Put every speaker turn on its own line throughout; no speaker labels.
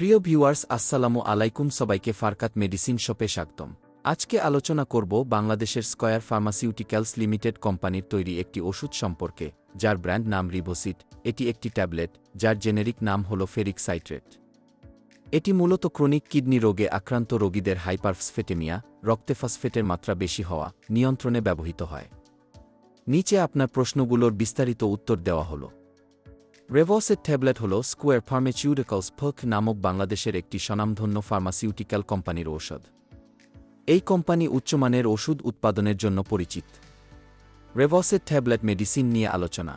প্রিয় ভিউয়ার্স, আসসালামু আলাইকুম। সবাইকে ফারকাত মেডিসিন শপে স্বাগতম। আজকে আলোচনা করব বাংলাদেশের স্কয়ার ফার্মাসিউটিক্যালস লিমিটেড কোম্পানির তৈরি একটি ওষুধ সম্পর্কে, যার ব্র্যান্ড নাম রিভোসিট এটি একটি ট্যাবলেট, যার জেনেরিক নাম হল ফেরিক সাইট্রেট এটি মূলত ক্রনিক কিডনি রোগে আক্রান্ত রোগীদের হাইপারফসফেটেমিয়া রক্তে ফসফেটের মাত্রা বেশি হওয়া নিয়ন্ত্রণে ব্যবহৃত হয়। নিচে আপনার প্রশ্নগুলোর বিস্তারিত উত্তর দেওয়া হলো। রেভসের ট্যাবলেট হল স্কোয়ার ফার্মাচিউটিক্যালস ফক নামক বাংলাদেশের একটি স্বনামধন্য ফার্মাসিউটিক্যাল কোম্পানির ঔষধ। এই কোম্পানি উচ্চমানের ওষুধ উৎপাদনের জন্য পরিচিত। রেভসের ট্যাবলেট মেডিসিন নিয়ে আলোচনা।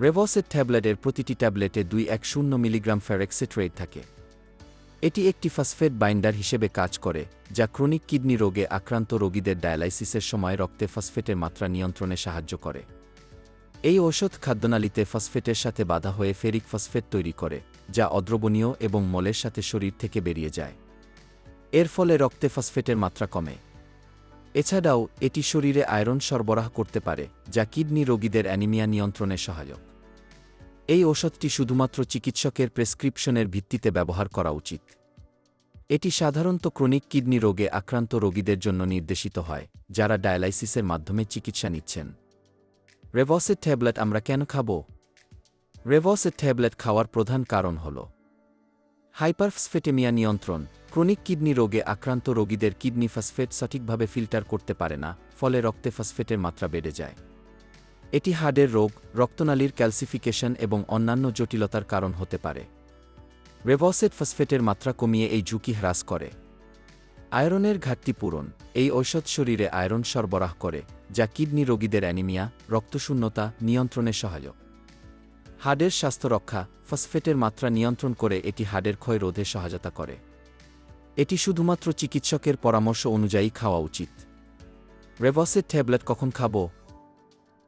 রেভসের ট্যাবলেটের প্রতিটি ট্যাবলেটে দুই এক শূন্য মিলিগ্রাম ফ্যারেক্সেট্রেট থাকে। এটি একটি ফসফেট বাইন্ডার হিসেবে কাজ করে, যা ক্রনিক কিডনি রোগে আক্রান্ত রোগীদের ডায়ালাইসিসের সময় রক্তে ফসফেটের মাত্রা নিয়ন্ত্রণে সাহায্য করে। এই ঔষধ খাদ্যনালীতে ফসফেটের সাথে বাধা হয়ে ফেরিক ফসফেট তৈরি করে, যা অদ্রবণীয় এবং মলের সাথে শরীর থেকে বেরিয়ে যায়। এর ফলে রক্তে ফসফেটের মাত্রা কমে। এছাড়াও, এটি শরীরে আয়রন সরবরাহ করতে পারে, যা কিডনি রোগীদের অ্যানিমিয়া নিয়ন্ত্রণে সহায়ক। এই ওষুধটি শুধুমাত্র চিকিৎসকের প্রেসক্রিপশনের ভিত্তিতে ব্যবহার করা উচিত। এটি সাধারণত ক্রনিক কিডনি রোগে আক্রান্ত রোগীদের জন্য নির্দেশিত হয়, যারা ডায়ালাইসিসের মাধ্যমে চিকিৎসা নিচ্ছেন। রেভসের ট্যাবলেট আমরা কেন খাব? রেভসের ট্যাবলেট খাওয়ার প্রধান কারণ হল হাইপারফসফেটেমিয়া নিয়ন্ত্রণ। ক্রনিক কিডনি রোগে আক্রান্ত রোগীদের কিডনি ফসফেট সঠিকভাবে ফিল্টার করতে পারে না, ফলে রক্তে ফসফেটের মাত্রা বেড়ে যায়। এটি হার্টের রোগ, রক্তনালীর ক্যালসিফিকেশন এবং অন্যান্য জটিলতার কারণ হতে পারে। রেভসেট ফসফেটের মাত্রা কমিয়ে এই ঝুঁকি হ্রাস করে। আয়রনের ঘাটতি পূরণ। এই ঔষধ শরীরে আয়রন সরবরাহ করে, যা কিডনি রোগীদের অ্যানিমিয়া, রক্তশূন্যতা নিয়ন্ত্রণে সহায়ক। হাড়ের স্বাস্থ্য রক্ষা, ফসফেটের মাত্রা নিয়ন্ত্রণ করে এটি হাড়ের ক্ষয় রোধে সহায়তা করে। এটি শুধুমাত্র চিকিৎসকের পরামর্শ অনুযায়ী খাওয়া উচিত। রেভসের ট্যাবলেট কখন খাব?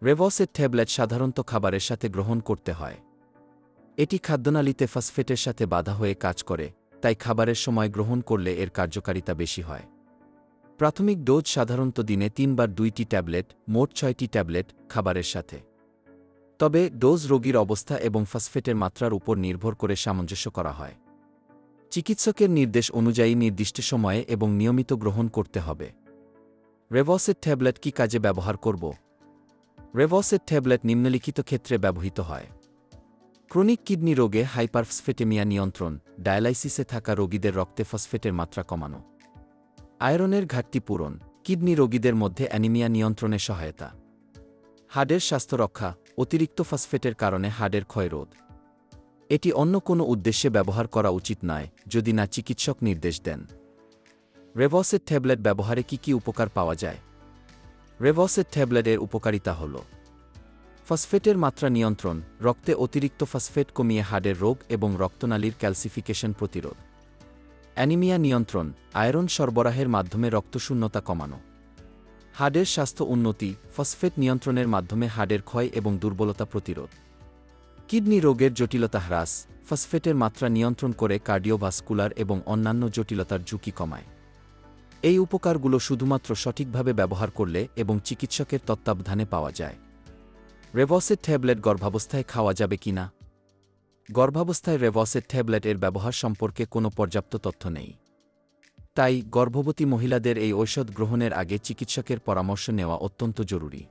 রেভসের ট্যাবলেট সাধারণত খাবারের সাথে গ্রহণ করতে হয়। এটি খাদ্যনালীতে ফসফেটের সাথে বাধা হয়ে কাজ করে তাই খাবারের সময় গ্রহণ করলে এর কার্যকারিতা বেশি হয়। প্রাথমিক ডোজ সাধারণত দিনে তিনবার দুইটি ট্যাবলেট, মোট ছয়টি ট্যাবলেট খাবারের সাথে। তবে ডোজ রোগীর অবস্থা এবং ফসফেটের মাত্রার উপর নির্ভর করে সামঞ্জস্য করা হয়। চিকিৎসকের নির্দেশ অনুযায়ী নির্দিষ্ট সময়ে এবং নিয়মিত গ্রহণ করতে হবে। রেভসের ট্যাবলেট কি কাজে ব্যবহার করব? রেভসের ট্যাবলেট নিম্নলিখিত ক্ষেত্রে ব্যবহৃত হয়। ক্রনিক কিডনি রোগে হাইপারফসফেটেমিয়া নিয়ন্ত্রণ, ডায়ালাইসিসে থাকা রোগীদের রক্তে ফসফেটের মাত্রা কমানো। আয়রনের ঘাটতি পূরণ, কিডনি রোগীদের মধ্যে অ্যানিমিয়া নিয়ন্ত্রণে সহায়তা। হাড়ের স্বাস্থ্য রক্ষা, অতিরিক্ত ফসফেটের কারণে হাড়ের ক্ষয়রোধ এটি অন্য কোনো উদ্দেশ্যে ব্যবহার করা উচিত নয়, যদি না চিকিৎসক নির্দেশ দেন। রেভসের ট্যাবলেট ব্যবহারে কি কি উপকার পাওয়া যায়? রেভসের ট্যাবলেটের উপকারিতা হল ফসফেটের মাত্রা নিয়ন্ত্রণ, রক্তে অতিরিক্ত ফসফেট কমিয়ে হাড়ের রোগ এবং রক্তনালীর ক্যালসিফিকেশন প্রতিরোধ। অ্যানিমিয়া নিয়ন্ত্রণ, আয়রন সরবরাহের মাধ্যমে রক্তশূন্যতা কমানো। হাড়ের স্বাস্থ্য উন্নতি, ফসফেট নিয়ন্ত্রণের মাধ্যমে হাড়ের ক্ষয় এবং দুর্বলতা প্রতিরোধ। কিডনি রোগের জটিলতা হ্রাস, ফসফেটের মাত্রা নিয়ন্ত্রণ করে কার্ডিওভাস্কুলার এবং অন্যান্য জটিলতার ঝুঁকি কমায়। এই উপকারগুলো শুধুমাত্র সঠিকভাবে ব্যবহার করলে এবং চিকিৎসকের তত্ত্বাবধানে পাওয়া যায়। রেভসের ট্যাবলেট গর্ভাবস্থায় খাওয়া যাবে কিনা গর্ভাবস্থায় রেভসের ট্যাবলেট এর ব্যবহার সম্পর্কে কোনো পর্যাপ্ত তথ্য নেই। তাই গর্ভবতী মহিলাদের এই ঔষধ গ্রহণের আগে চিকিৎসকের পরামর্শ নেওয়া অত্যন্ত জরুরি।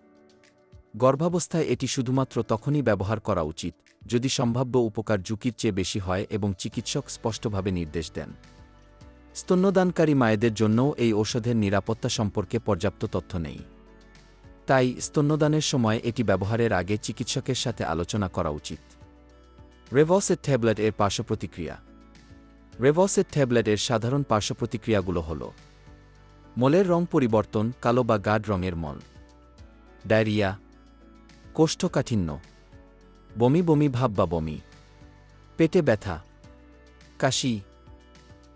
গর্ভাবস্থায় এটি শুধুমাত্র তখনই ব্যবহার করা উচিত যদি সম্ভাব্য উপকার ঝুঁকির চেয়ে বেশি হয় এবং চিকিৎসক স্পষ্টভাবে নির্দেশ দেন। স্তন্যদানকারী মায়েদের জন্যও এই ঔষধের নিরাপত্তা সম্পর্কে পর্যাপ্ত তথ্য নেই। তাই স্তন্যদানের সময় এটি ব্যবহারের আগে চিকিৎসকের সাথে আলোচনা করা উচিত। রেভসের ট্যাবলেট এর পার্শ্ব প্রতিক্রিয়া রেভসের ট্যাবলেট এর সাধারণ পার্শ্ব প্রতিক্রিয়াগুলো হল, মলের রং পরিবর্তন, কালো বা গাঢ় রঙের মল, ডায়রিয়া, কোষ্ঠকাঠিন্য, বমি বমি ভাব বা বমি, পেটে ব্যথা, কাশি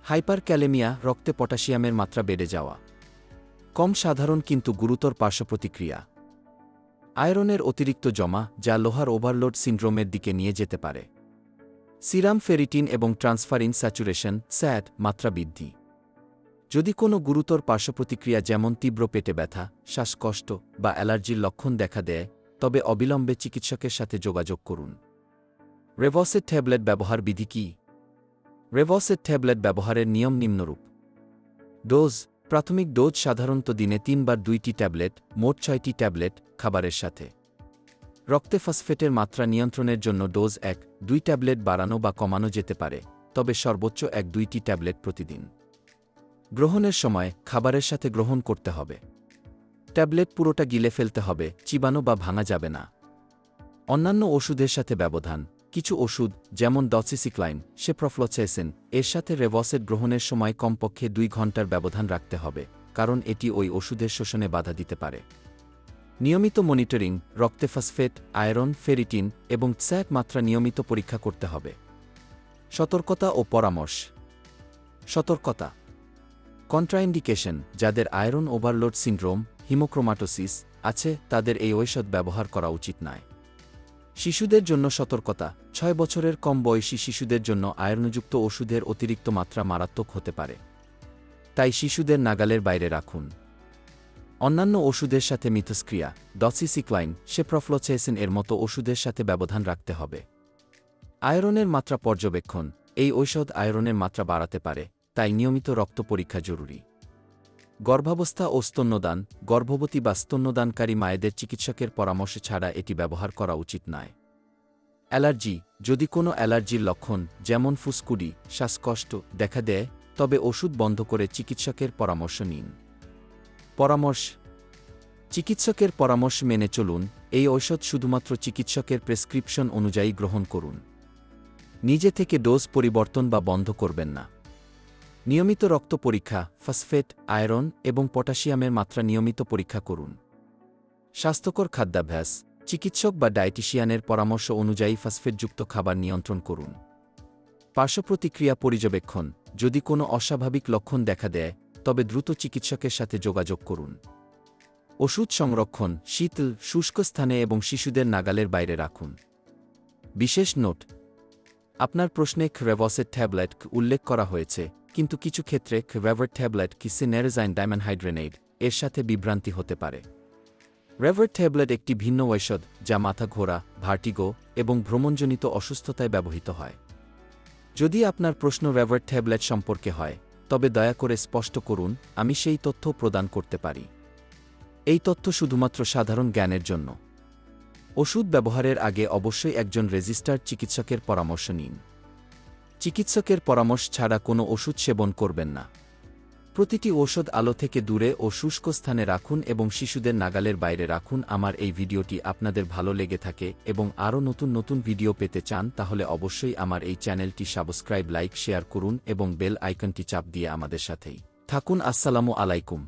হাইপার ক্যালেমিয়া রক্তে পটাশিয়ামের মাত্রা বেড়ে যাওয়া। কম সাধারণ কিন্তু গুরুতর পার্শ্ব প্রতিক্রিয়া আয়রনের অতিরিক্ত জমা, যা লোহার ওভারলোড সিন্ড্রোমের দিকে নিয়ে যেতে পারে। সিরাম ফেরিটিন এবং ট্রান্সফারিন স্যাচুরেশন স্যাট মাত্রা বৃদ্ধি। যদি কোনো গুরুতর পার্শ্বপ্রতিক্রিয়া যেমন তীব্র পেটে ব্যথা, শ্বাসকষ্ট বা অ্যালার্জির লক্ষণ দেখা দেয়, তবে অবিলম্বে চিকিৎসকের সাথে যোগাযোগ করুন। রেভসের ট্যাবলেট ব্যবহার বিধি কী? রেভসের ট্যাবলেট ব্যবহারের নিয়ম নিম্নরূপ। ডোজ প্রাথমিক ডোজ সাধারণত দিনে তিনবার দুইটি ট্যাবলেট, মোট ছয়টি ট্যাবলেট খাবারের সাথে। রক্তে ফসফেটের মাত্রা নিয়ন্ত্রণের জন্য ডোজ এক, দুই ট্যাবলেট বাড়ানো বা কমানো যেতে পারে, তবে সর্বোচ্চ এক দুইটি ট্যাবলেট প্রতিদিন। গ্রহণের সময় খাবারের সাথে গ্রহণ করতে হবে। ট্যাবলেট পুরোটা গিলে ফেলতে হবে, চিবানো বা ভাঙা যাবে না। অন্যান্য ওষুধের সাথে ব্যবধান কিছু ওষুধ, যেমন ডসিসিক্লাইন সেপ্রফ্লোচেসেন এর সাথে রেভসেট গ্রহণের সময় কমপক্ষে দুই ঘণ্টার ব্যবধান রাখতে হবে, কারণ এটি ওই ওষুধের শোষণে বাধা দিতে পারে। নিয়মিত মনিটরিং রক্তে ফসফেট আয়রন ফেরিটিন এবং স্যাক মাত্রা নিয়মিত পরীক্ষা করতে হবে। সতর্কতা ও পরামর্শ। সতর্কতা। কন্ট্রাইন্ডিকেশন যাদের আয়রন ওভারলোড সিন্ড্রোম হিমোক্রোমাটোসিস আছে, তাদের এই ঔষধ ব্যবহার করা উচিত নয়। শিশুদের জন্য সতর্কতা। ছয় বছরের কম বয়সী শিশুদের জন্য আয়রনযুক্ত ওষুধের অতিরিক্ত মাত্রা মারাত্মক হতে পারে। তাই শিশুদের নাগালের বাইরে রাখুন। অন্যান্য ওষুধের সাথে মিথস্ক্রিয়া, ডসিসিক্লাইন সেপ্রফ্লোচেসিন এর মতো ওষুধের সাথে ব্যবধান রাখতে হবে। আয়রনের মাত্রা পর্যবেক্ষণ। এই ঔষধ আয়রনের মাত্রা বাড়াতে পারে, তাই নিয়মিত রক্ত পরীক্ষা জরুরি। গর্ভাবস্থা ও স্তন্যদান, গর্ভবতী বা স্তন্যদানকারী মায়েদের চিকিৎসকের পরামর্শ ছাড়া এটি ব্যবহার করা উচিত নয়। অ্যালার্জি, যদি কোনো অ্যালার্জির লক্ষণ, যেমন ফুসকুডি, শ্বাসকষ্ট দেখা দেয়, তবে ওষুধ বন্ধ করে চিকিৎসকের পরামর্শ নিন। পরামর্শ, চিকিৎসকের পরামর্শ মেনে চলুন, এই ঔষধ শুধুমাত্র চিকিৎসকের প্রেসক্রিপশন অনুযায়ী গ্রহণ করুন। নিজে থেকে ডোজ পরিবর্তন বা বন্ধ করবেন না। নিয়মিত রক্ত পরীক্ষা, ফসফেট, আয়রন এবং পটাশিয়ামের মাত্রা নিয়মিত পরীক্ষা করুন। স্বাস্থ্যকর খাদ্যাভ্যাস, চিকিৎসক বা ডায়েটিশিয়ানের পরামর্শ অনুযায়ী ফসফেটযুক্ত খাবার নিয়ন্ত্রণ করুন। পার্শ্বপ্রতিক্রিয়া পর্যবেক্ষণ, যদি কোনো অস্বাভাবিক লক্ষণ দেখা দেয়, তবে দ্রুত চিকিৎসকের সাথে যোগাযোগ করুন। ওষুধ সংরক্ষণ শীতল শুষ্ক স্থানে এবং শিশুদের নাগালের বাইরে রাখুন। বিশেষ নোট, আপনার প্রশ্নে খ্রেভসের ট্যাবলেট উল্লেখ করা হয়েছে। কিন্তু কিছু ক্ষেত্রে রেভার ট্যাবলেট কি সিনেরজাইন ডায়মনহাইড্রেনেড এর সাথে বিভ্রান্তি হতে পারে। রেভার ট্যাবলেট একটি ভিন্ন ঔষধ যা মাথা ঘোরা, ভার্টিগো এবং ভ্রমণজনিত অসুস্থতায় ব্যবহৃত হয়। যদি আপনার প্রশ্ন রেভার ট্যাবলেট সম্পর্কে হয়, তবে দয়া করে স্পষ্ট করুন, আমি সেই তথ্য প্রদান করতে পারি। এই তথ্য শুধুমাত্র সাধারণ জ্ঞানের জন্য। ওষুধ ব্যবহারের আগে অবশ্যই একজন রেজিস্টার্ড চিকিৎসকের পরামর্শ নিন। চিকিৎসকের পরামর্শ ছাড়া কোনো ওষুধ সেবন করবেন না। প্রতিটি ঔষধ আলো থেকে দূরে ও শুষ্ক স্থানে রাখুন এবং শিশুদের নাগালের বাইরে রাখুন। আমার এই ভিডিওটি আপনাদের ভালো লেগে থাকে এবং আরও নতুন নতুন ভিডিও পেতে চান তাহলে অবশ্যই আমার এই চ্যানেলটি সাবস্ক্রাইব, লাইক, শেয়ার করুন এবং বেল আইকনটি চাপ দিয়ে আমাদের সাথেই থাকুন। আসসালামু আলাইকুম।